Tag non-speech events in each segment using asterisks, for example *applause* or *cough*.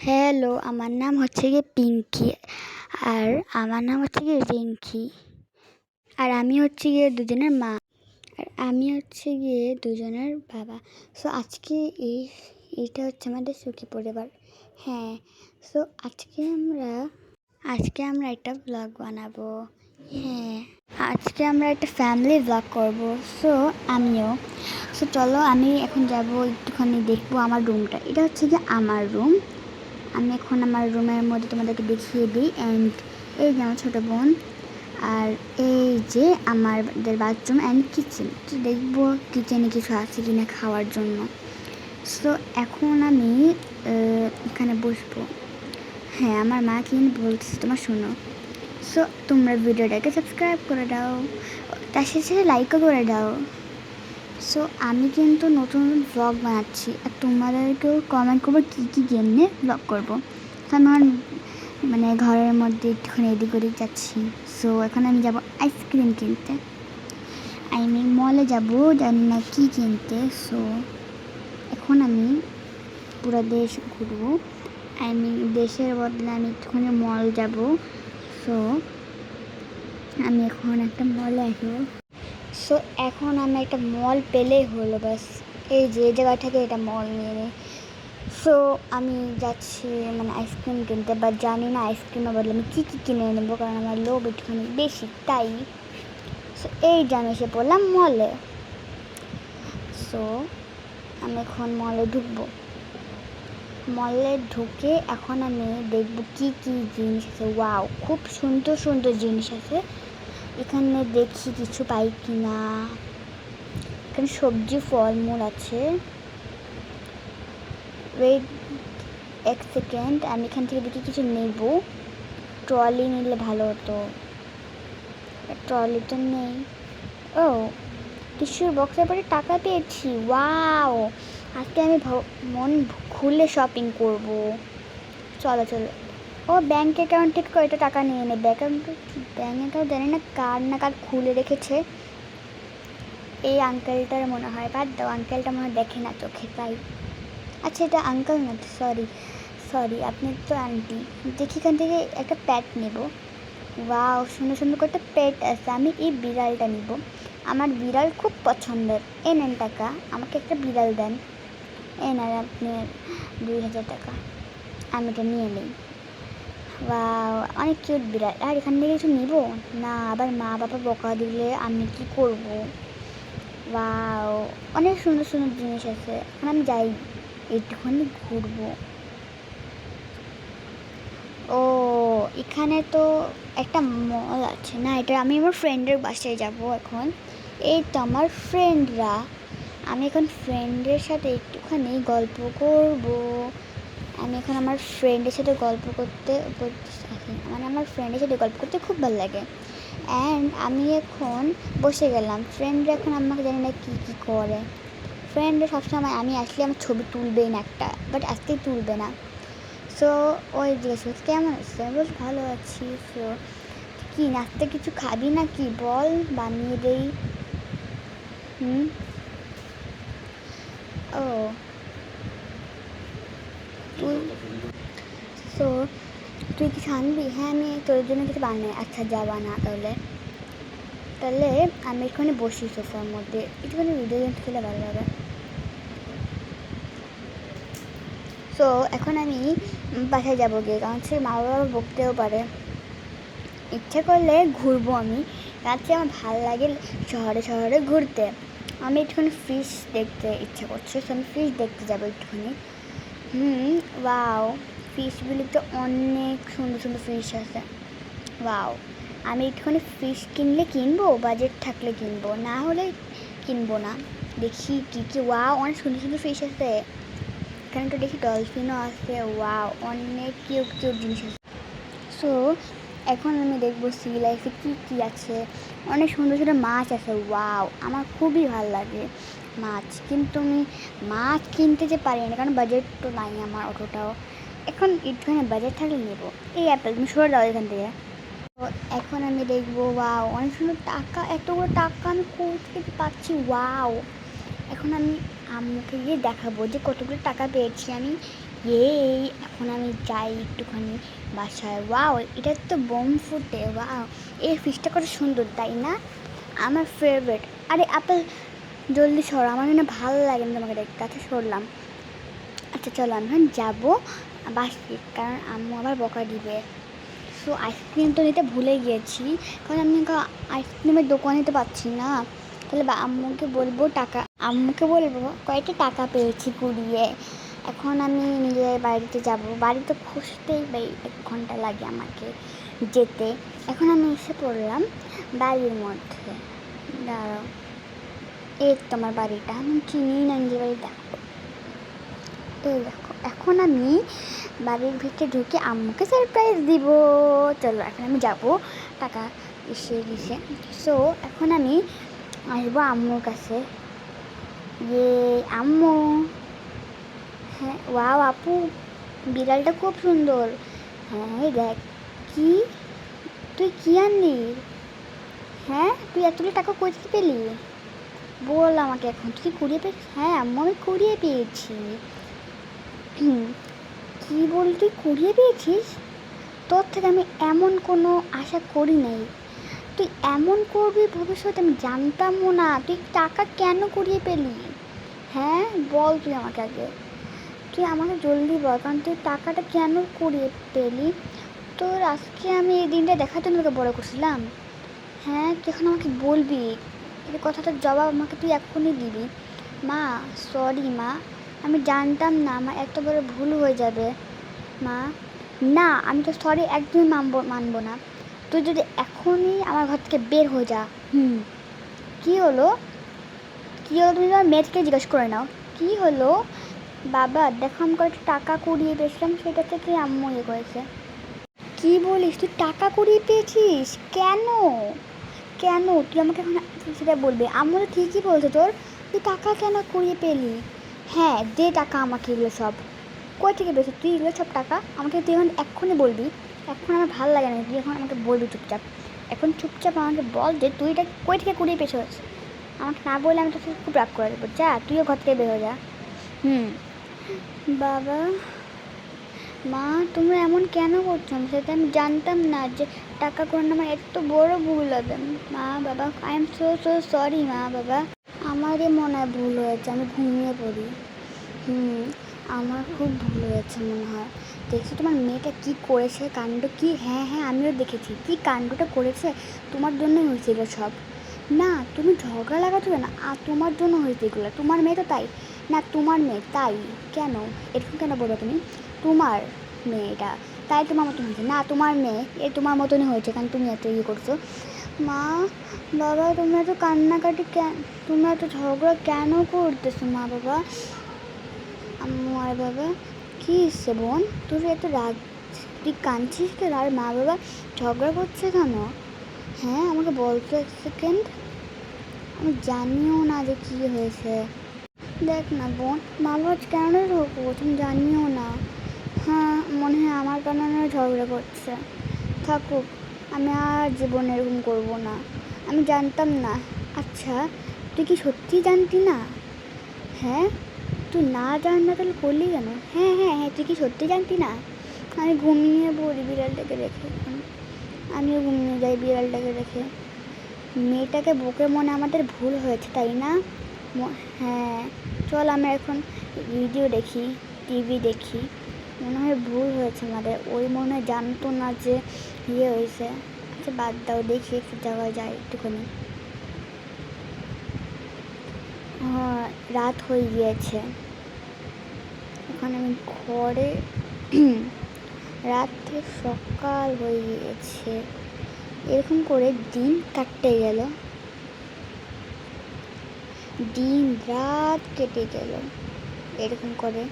Hello আমার নাম হচ্ছে গিয়ে পিঙ্কি আর আমার নাম হচ্ছে গিয়ে রিঙ্কি আর আমি হচ্ছে গিয়ে দুজনের মা, আর আমি হচ্ছে গিয়ে দুজনের বাবা। সো আজকে এই, এইটা হচ্ছে আমাদের সুখী পরিবার। হ্যাঁ সো আজকে আমরা আজকে আমরা একটা ব্লগ বানাবো। হ্যাঁ আজকে আমরা একটা ফ্যামিলি ব্লগ করব। সো আমিও। সো চলো আমি এখন যাব, একটুখানি দেখব আমার রুমটা এটা হচ্ছে গিয়ে আমার রুম আমি এখন আমার রুমের মধ্যে তোমাদেরকে দেখিয়ে দিই। অ্যান্ড এই যে আমার ছোটো বোন, আর এই যে আমাদের বাথরুম অ্যান্ড কিচেন তো দেখব কিচেনে কিছু আছে কি না খাওয়ার জন্য। সো এখন আমি এখানে বসবো। হ্যাঁ আমার মা কি জানি বলছে তোমার শোনো। সো তোমরা ভিডিওটাকে সাবস্ক্রাইব করে দাও। তার সাথে সাথে লাইকও করে দাও। সো আমি কিন্তু নতুন নতুন ব্লগ বানাচ্ছি। আর তোমাদেরকেও কমেন্ট করব কী কী গেম নিয়ে ব্লগ করব। তো আমি আমার মানে ঘরের মধ্যে একটুখানি এদিক ওদিক যাচ্ছি। সো এখন আমি যাব আইসক্রিম কিনতে। আমি মলে যাব, জানি না কী কিনতে। সো এখন আমি পুরো দেশ ঘুরবো। আমি দেশের বদলে আমি একটুখানি মল যাব। সো আমি এখন একটা মলে আসব সো এখন আমি একটা মল পেলেই হলো ব্যাস এই যে জায়গা থেকে এটা মল নিয়ে নিই। সো আমি যাচ্ছি মানে আইসক্রিম কিনতে বা জানি না আইসক্রিমের বদলে আমি কী কী কিনে নেব, কারণ আমার লোভ একটুখানি বেশি, তাই। সো এই যে আমি এসে পড়লাম মলে সো আমি এখন মলে ঢুকবো। মলে ঢুকে এখন আমি দেখব কী কী জিনিস আছে। ওয়াও খুব সুন্দর সুন্দর জিনিস আছে। এখানে দেখি কিছু পাই কি না এখানে সবজি, ফলমূল আছে। ওয়েট এক সেকেন্ড আমি এখান থেকে দেখি কিছু নেব। ট্রলি নিলে ভালো হতো। ট্রলি তো নেই। ও টিস্যুর বক্সের পরে টাকা পেয়েছি। ওয়াও আজকে আমি মন খুলে শপিং করব। চলো চলো। ও ব্যাঙ্ক অ্যাকাউন্ট থেকে কয়টা টাকা নিয়ে নেবে? অ্যাকাউন্ট ব্যাঙ্ক অ্যাকাউন্ট জানি না কার না কার খুলে রেখেছে। এই আঙ্কেলটার মনে হয়, বাদ দাও আঙ্কেলটা মনে হয় দেখে না চোখে, তাই। আচ্ছা এটা আঙ্কেল না সরি সরি আপনি তো আন্টি দেখি এখান থেকে একটা প্যাট নেব। ওয়াও সুন্দর সুন্দর করে একটা পেট আছে, আমি এই বিড়ালটা নিব। আমার বিড়াল খুব পছন্দের। এ নেন টাকা, আমাকে একটা বিড়াল দেন। এ নেন, আপনি দুই হাজার টাকা। আমি এটা নিয়ে নিই। ওয়াও অনেক কিউট বিড়াল। আর এখান থেকে কিছু নিব? না, আবার মা বাবা বকা দিলে আমি কি করব? ওয়াও অনেক সুন্দর সুন্দর জিনিস আছে। আমি যাই, একটুখানি ঘুরবো। ও, এখানে তো একটা মল আছে না? এটা আমি আমার ফ্রেন্ডের বাসায় যাব এখন। এই তো আমার ফ্রেন্ডরা আমি এখন ফ্রেন্ডের সাথে একটুখানি গল্প করব। আমি এখন আমার ফ্রেন্ডের সাথে গল্প করতে মানে আমার ফ্রেন্ডের সাথে গল্প করতে খুব ভালো লাগে। অ্যান্ড আমি এখন বসে গেলাম। ফ্রেন্ডরা এখন আমাকে জানি না কী কী করে। ফ্রেন্ডরা সবসময় আমি আসলে আমার ছবি তুলবেই না একটা বাট আজকেই তুলবে না। সো ওই জিজ্ঞেস করছে কেমন আছে আমি বলছি, ভালো আছি। সো কি নাচতে কিছু খাবি না কি বল, বানিয়ে দেই। হুম? ও তুই সো তুই কিছু আনবি হ্যাঁ আমি তোর জন্য কিছু বানাই। আচ্ছা যা বানা তাহলে। তাহলে আমি এখানে বসি সোফার মধ্যে। একটুখানি ভিডিও গেম খেলে ভালো লাগে। সো এখন আমি বাসায় যাব গিয়ে। কারণ সে মা বাবা বকতেও পারে। ইচ্ছে করলে ঘুরবো আমি। রাত্রে আমার ভালো লাগে শহরে শহরে ঘুরতে। আমি একটুখানি ফিশ দেখতে ইচ্ছা করছে। সো আমি ফিশ দেখতে যাব একটুখানি। হুম ওয়াও ফিশগুলিতে অনেক সুন্দর সুন্দর ফিশ আছে। ওয়াও, আমি একটুখানি ফিশ কিনলে কিনবো, বাজেট থাকলে কিনবো, না হলে কিনবো না। দেখি কী কী, ওয়াও, অনেক সুন্দর সুন্দর ফিশ আছে। এখানে তো দেখি, ডলফিনও আছে, ওয়াও, অনেক কিউট কিউট জিনিস আছে। সো এখন আমি দেখব সি লাইফে কী কী আছে। অনেক সুন্দর সুন্দর মাছ আছে, ওয়াও, আমার খুবই ভালো লাগে মাছ। কিন্তু আমি মাছ কিনতে যে পারি না, কারণ বাজেট তো নাই আমার অতটাও। এখন একটুখানি বাজার থাকলে নেব। এই অ্যাপেল, তুমি সরে দাও এখান থেকে। তো এখন আমি দেখব, ওয়াও, অনেক সুন্দর টাকা, এতগুলো টাকা আমি কোথা থেকে পাচ্ছি? ওয়াও। এখন আমি আমাকে গিয়ে দেখাবো যে কতগুলো টাকা পেয়েছি আমি। এই, এখন আমি যাই একটুখানি বাসায়। ওয়াও, এটা তো বোম ফুটে ওয়াও। এই ফিশটা কত সুন্দর, তাই না? আমার ফেভারিট আরে আপেল, জলদি সরো, আমার না ভালো লাগে না তোমাকে দেখতে। আচ্ছা সরলাম। আচ্ছা চলো, আমি এখন যাব। বাসি কারণ আম্মু আবার বকা দিবে। সো আইসক্রিম তো নিতে ভুলে গিয়েছি, কারণ আমি আইসক্রিমের দোকানে তো পাচ্ছি না। তাহলে আম্মুকে বলব টাকা, আম্মুকে বলব কয়েকটা টাকা পেয়েছি কুড়িয়ে। এখন আমি নিজের বাড়িতে যাব। বাড়িতে খুঁজতেই এক ঘণ্টা লাগে আমাকে যেতে। এখন আমি এসে পড়লাম বাড়ির মধ্যে। দাঁড়াও, এই তো আমার বাড়িটা। আমি চিনি না নিজের বাড়ি দেখো এই দেখো। এখন আমি বাড়ির ভিতরে ঢুকে আম্মুকে সারপ্রাইজ দিব। চলো, এখন আমি যাব। টাকা এসে দিছে সো এখন আমি আসব আম্মুর কাছে। ইয়ে আম্মু। হ্যাঁ ওয়াও, আপু। বিড়ালটা খুব সুন্দর। হ্যাঁ দেখ। কি? তুই কি আনলি? হ্যাঁ তুই এতগুলো টাকা কোথায় পেলি? বল আমাকে এখন। তুই কুড়িয়ে পেয়েছিস? হ্যাঁ আম্মু, আমি কুড়িয়ে পেয়েছি। কি বল তুই কুড়িয়ে পেয়েছিস তোর থেকে আমি এমন কোনো আশা করি নাই। তুই এমন করবি ভবিষ্যতে আমি জানতামও না। তুই টাকা কেন কুড়িয়ে পেলি? হ্যাঁ বল তুই আমাকে আগে। তুই আমাকে জলদি বল, কারণ তুই টাকাটা কেন কুড়িয়ে পেলি? তোর আজকে আমি এই দিনটা দেখার জন্য তোকে বড় করছিলাম। হ্যাঁ তুই এখন আমাকে বলবি। এই কথাটার জবাব আমাকে তুই এক্ষুনি দিবি। মা সরি মা। আমি জানতাম না আমার এত বড় ভুল হয়ে যাবে। মা, না, আমি তো সরি একদমই মানবো মানবো না। তুই যদি এখনই আমার ঘর থেকে বের হয়ে যা। হুম। কী হলো? কী হলো তুমি তোমার মেয়েকে জিজ্ঞেস করে নাও। কী হলো? বাবা, দেখো আমি কয়েকটা টাকা কুড়িয়ে পেয়েছিলাম, সেটা থেকে আম্মু ইয়ে করেছে। কী বলিস? তুই টাকা কুড়িয়ে পেয়েছিস? কেন? কেন? তুই আমাকে এখন সেটা বলবি। আম্মু তো ঠিকই বলছে তোর। তুই টাকা কেন কুড়িয়ে পেলি? হ্যাঁ দে টাকা আমাকে এগুলো সব। কই থেকে পেয়েছিস তুই এগুলো সব টাকা আমাকে তুই এখন এক্ষুনি বলবি। এখন আমার ভালো লাগে না, তুই এখন আমাকে বলবি চুপচাপ। এখন চুপচাপ আমাকে বল যে তুই এটা কই থেকে কুড়িয়ে পেয়েছিস আমাকে না বললে আমি তোকে খুব রাগ করে দেবো। যা, তুইও ঘর থেকে বের যা। হুম। বাবা, মা, তোমরা এমন কেন করছ? সেটা আমি জানতাম না যে টাকা করে আমার এত বড় ভুল হবে। মা, বাবা I am so so sorry মা, বাবা। আমারই মনে হয় ভুল হয়েছে, আমি ঘুমিয়ে পড়ি। হুম, আমার খুব ভুল হয়েছে মনে হয়। দেখছি তোমার মেয়েটা কি করেছে, কাণ্ড কি? হ্যাঁ হ্যাঁ আমিও দেখেছি। কি কাণ্ডটা করেছে? তোমার জন্যই হয়েছে এগুলো সব। না, তুমি ঝগড়া লাগাতে না। আর তোমার জন্য হয়েছে এগুলো। তোমার মেয়ে তো তাই। না, তোমার মেয়ে তাই। কেন? এরকম কেন বলো তুমি? তোমার মেয়েটা তাই তোমার মতন হয়েছে। না, তোমার মেয়ে এ তোমার মতনই হয়েছে, কারণ তুমি এত ইয়ে করছ। মা, বাবা তোমরা এত কান্নাকাটি কেন তোমরা এত ঝগড়া কেন করতেছো মা বাবা? আম্মু, আর বাবা, কী হচ্ছে বোন? তুই এত রাগ, তুই কাঁদছিস কেন? আর মা বাবা ঝগড়া করছে কেন? হ্যাঁ আমাকে বলতো এক সেকেন্ড আমি জানিও না যে কী হয়েছে। দেখ না বোন, মা বাবা কেন ঢোকবো তুমি জানিও না। হ্যাঁ মনে হয় আমার কারণে ঝগড়া করছে। থাকুক। আমি আর জীবনে এরকম করব না। আমি জানতাম না। আচ্ছা তুই কি সত্যি জানতি না? হ্যাঁ? তুই না জান না তাহলে করলি কেন? হ্যাঁ হ্যাঁ হ্যাঁ তুই কি সত্যি জানতি না? আমি ঘুমিয়ে পড়ি বিড়ালটাকে রেখে আমিও ঘুমিয়ে যাই বিড়ালটাকে রেখে। মেয়েটাকে বুকে মনে আমাদের ভুল হয়েছে, তাই না? হ্যাঁ। চল আমরা এখন ভিডিও দেখি, টিভি দেখি। মনে হয় ভুল হয়েছে আমাদের। ওই মনে হয় জানতো না যে ইয়ে হয়েছে। আচ্ছা বাদ দাও, দেখি একটু জায়গায় যাই একটুখানি। হ্যাঁ রাত হয়ে গিয়েছে। এখন আমি ঘরে *clears throat* রাত থেকে সকাল হয়ে গিয়েছে। এরকম করে দিন কাটতে গেল। দিন রাত কেটে গেল। এরকম করে।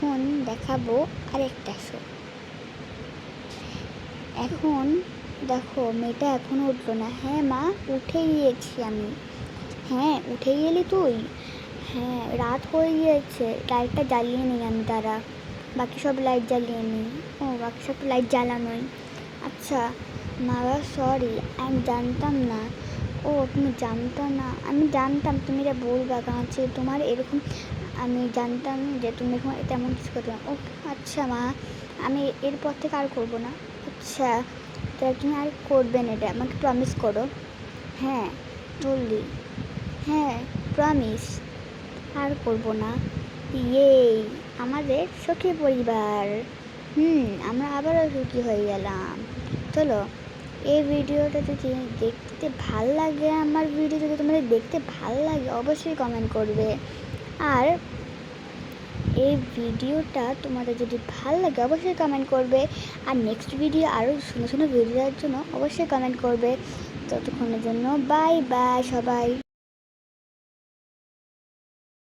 এখন দেখাবো আরেকটা শো এখন দেখো, মেয়েটা এখনও উঠল না। হ্যাঁ মা, উঠে গিয়েছি আমি। হ্যাঁ উঠে গেলি তুই? হ্যাঁ রাত হয়ে গিয়েছে। লাইটটা জ্বালিয়ে নিই আমি তারা বাকি সব লাইট জ্বালিয়ে নিই ও, বাকি সব লাইট জ্বালানোই। আচ্ছা মা সরি আমি জানতাম না। ও, তুমি জানতো না। আমি জানতাম, তুমি এটা বলবা, কারণ তোমার এরকম আমি জানতাম যে তুমি এখন তেমন কিছু করবে না। ও আচ্ছা মা, আমি এরপর থেকে আর করব না। আচ্ছা তাহলে তুমি আর করবে না এটা। আমাকে প্রমিস করো। হ্যাঁ জলদি হ্যাঁ প্রমিস আর করব না। ইয়ে আমাদের সুখী পরিবার। হুম, আমরা আবারও সুখী হয়ে গেলাম। চলো। এই ভিডিওটা যদি দেখতে ভালো লাগে, আমার ভিডিও যদি তোমাদের দেখতে ভালো লাগে, অবশ্যই কমেন্ট করবে। আর এই ভিডিওটা তোমাদের যদি ভালো লাগে, অবশ্যই কমেন্ট করবে। আর নেক্সট ভিডিও আরও সুন্দর সুন্দর ভিডিও দেওয়ার জন্য অবশ্যই কমেন্ট করবে। ততক্ষণের জন্য বাই বাই সবাই।